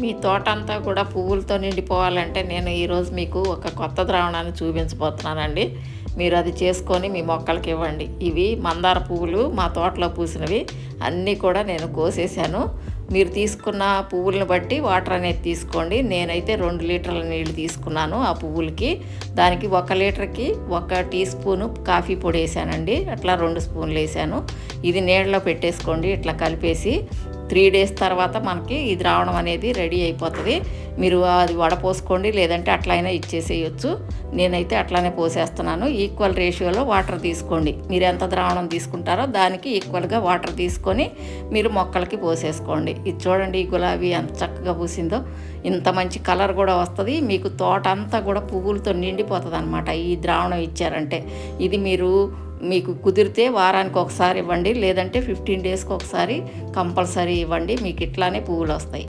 మీ తోట అంతా కూడా పువ్వులతో నిండిపోవాలంటే నేను ఈరోజు మీకు ఒక కొత్త ద్రావణాన్ని చూపించబోతున్నానండి. మీరు అది చేసుకొని మీ మొక్కలకి ఇవ్వండి. ఇవి మందార పువ్వులు మా తోటలో పూసినవి అన్నీ కూడా నేను కోసేసాను మీరు తీసుకున్న పువ్వులను బట్టి వాటర్ అనేది తీసుకోండి. నేనైతే రెండు లీటర్ల నీళ్ళు తీసుకున్నాను ఆ పువ్వులకి. దానికి ఒక లీటర్కి ఒక టీ స్పూను కాఫీ పొడి వేసానండి. అట్లా రెండు స్పూన్లు వేసాను. ఇది నీళ్ళలో పెట్టేసుకోండి. ఇట్లా కలిపేసి త్రీ డేస్ తర్వాత మనకి ఇది రావడం అనేది రెడీ అయిపోతుంది. మీరు అది వడపోసుకోండి లేదంటే అట్లయినా ఇచ్చేసేయచ్చు. నేనైతే అట్లానే పోసేస్తున్నాను. ఈక్వల్ రేషియోలో వాటర్ తీసుకోండి. మీరు ఎంత ద్రావణం తీసుకుంటారో దానికి ఈక్వల్గా వాటర్ తీసుకొని మీరు మొక్కలకి పోసేసుకోండి. ఇది చూడండి ఈ గులాబీ ఎంత చక్కగా పూసిందో. ఇంత మంచి కలర్ కూడా వస్తుంది. మీకు తోట అంతా కూడా పువ్వులతో నిండిపోతుంది అనమాట ఈ ద్రావణం ఇచ్చారంటే. ఇది మీరు మీకు కుదిరితే వారానికి ఒకసారి ఇవ్వండి లేదంటే ఫిఫ్టీన్ డేస్కి ఒకసారి కంపల్సరీ ఇవ్వండి మీకు ఇట్లానే పువ్వులు వస్తాయి.